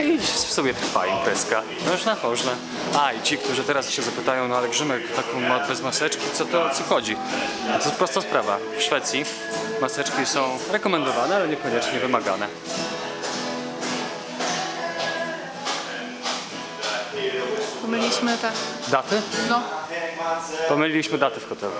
I sobie trwa imprezka. Można? Można. A i ci, którzy teraz się zapytają, no ale Grzymek taką ma bez maseczki, co to co chodzi? A to jest prosta sprawa. W Szwecji maseczki są rekomendowane, ale niekoniecznie wymagane. Pomyliśmy te. Daty? No. Pomyliliśmy daty w hotelu.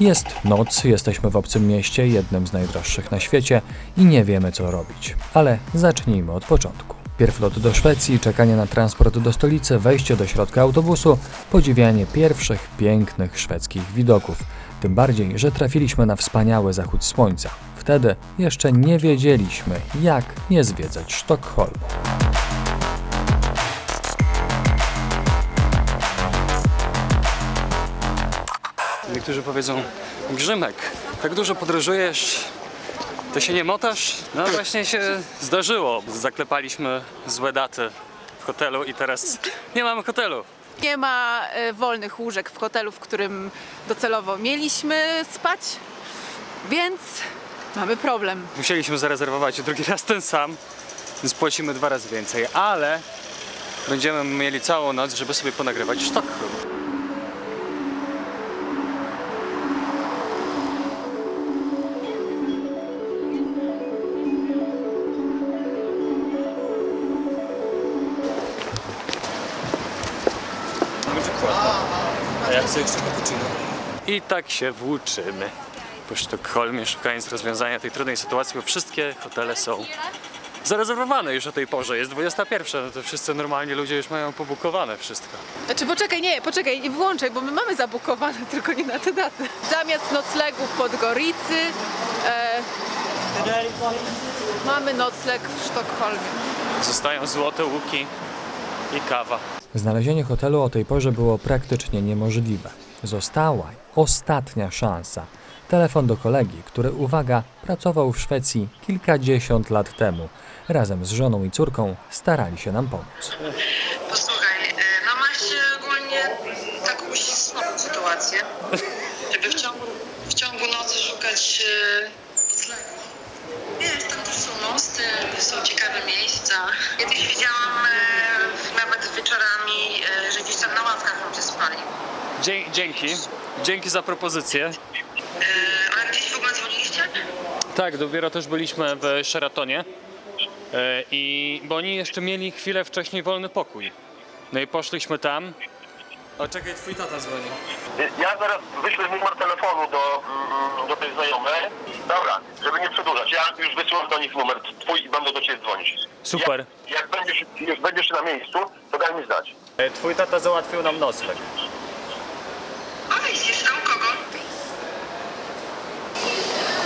Jest noc, jesteśmy w obcym mieście, jednym z najdroższych na świecie i nie wiemy co robić. Ale zacznijmy od początku. Pierw lot do Szwecji, czekanie na transport do stolicy, wejście do środka autobusu, podziwianie pierwszych pięknych szwedzkich widoków. Tym bardziej, że trafiliśmy na wspaniały zachód słońca. Wtedy jeszcze nie wiedzieliśmy, jak nie zwiedzać Sztokholmu. Niektórzy powiedzą, Grzymek, tak dużo podróżujesz, to się nie motasz? No właśnie się zdarzyło. Zaklepaliśmy złe daty w hotelu i teraz nie mamy hotelu. Nie ma e, wolnych łóżek w hotelu, w którym docelowo mieliśmy spać, więc mamy problem. Musieliśmy zarezerwować drugi raz ten sam, więc płacimy dwa razy więcej, ale będziemy mieli całą noc, żeby sobie ponagrywać Sztokholm. Cappuccino. I tak się włóczymy po Sztokholmie, szukając rozwiązania tej trudnej sytuacji, bo wszystkie hotele są zarezerwowane już o tej porze. Jest 21, no to wszyscy normalnie ludzie już mają pobukowane wszystko. Znaczy poczekaj, nie, poczekaj, nie włączaj, bo my mamy zabukowane, tylko nie na te daty. Zamiast noclegu w Podgoricy e, mamy nocleg w Sztokholmie. Zostają złote łuki i kawa. Znalezienie hotelu o tej porze było praktycznie niemożliwe. Została ostatnia szansa. Telefon do kolegi, który, uwaga, pracował w Szwecji kilkadziesiąt lat temu. Razem z żoną i córką starali się nam pomóc. Posłuchaj, e, no masz ogólnie taką ścisłą sytuację, żeby w ciągu, w ciągu nocy szukać e, noclegu. Wiesz, tam też są mosty, są ciekawe miejsca. Dzie- dzięki. Dzięki za propozycję. E, a gdzieś w ogóle dzwoniliście? Tak, dopiero też byliśmy w Sheratonie. E, I bo oni jeszcze mieli chwilę wcześniej wolny pokój. No i poszliśmy tam. O czekaj, twój tata dzwoni. Ja zaraz wyślę numer telefonu do, mm, do tej znajomej. Dobra, żeby nie przedłużać. Ja już wysyłam do nich numer twój i będę do ciebie dzwonić. Super. Jak, jak będziesz, już będziesz na miejscu, to daj mi znać. E, Twój tata załatwił nam nocleg.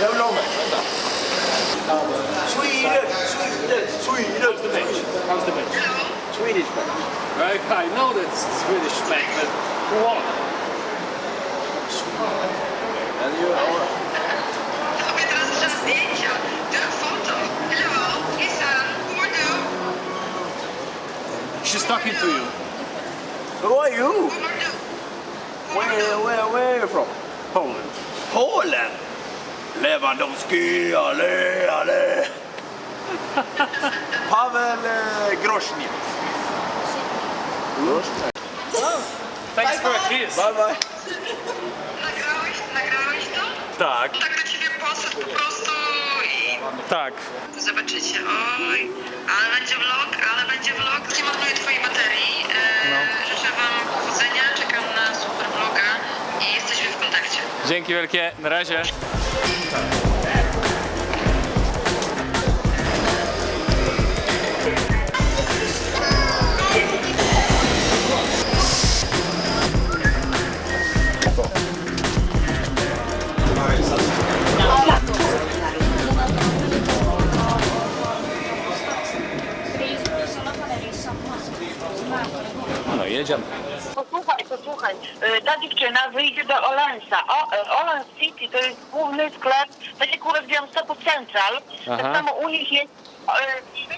How long? Sweden, Sweden, Sweden's the match, How's the match, Swedish match. Right, I know that's Swedish match, but who won? And you are. She's talking to you. Who are you? Where, where, where are you from? Poland. Poland? Lewandowski, ale, ale. Pavel eh, Groźny. Groźny. Thanks for a kiss. Bye bye. Nagrałeś, nagrałeś to? Tak, Tak do ciebie poszedł po prostu i tak. zobaczycie. Oj, ale będzie vlog, ale będzie vlog. Nie marnuję Dzięki wielkie, na razie. No jedziemy słuchaj, y, ta dziewczyna wyjdzie do Olensa. O, y, Olens City to jest główny sklep, tak jak urodziłam w Stopu Central, tak samo u nich jest... Y,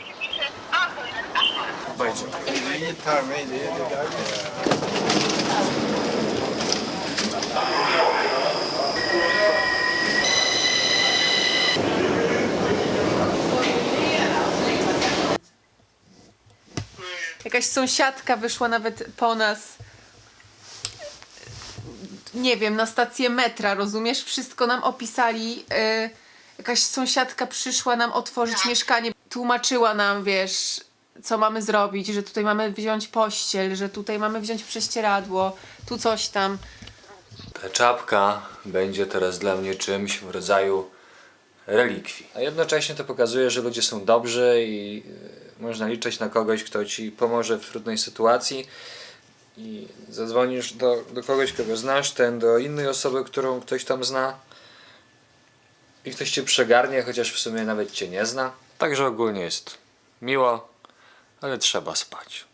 Jakaś sąsiadka wyszła nawet po nas. Nie wiem, na stację metra, rozumiesz? Wszystko nam opisali. y, jakaś sąsiadka przyszła nam otworzyć mieszkanie, tłumaczyła nam, wiesz, co mamy zrobić, że tutaj mamy wziąć pościel, że tutaj mamy wziąć prześcieradło, tu coś tam. Ta czapka będzie teraz dla mnie czymś w rodzaju relikwii. A jednocześnie to pokazuje, że ludzie są dobrzy i y, można liczyć na kogoś, kto ci pomoże w trudnej sytuacji. I zadzwonisz do, do kogoś, kogo znasz, ten do innej osoby, którą ktoś tam zna. I ktoś cię przegarnie, chociaż w sumie nawet cię nie zna. Także ogólnie jest miło, ale trzeba spać.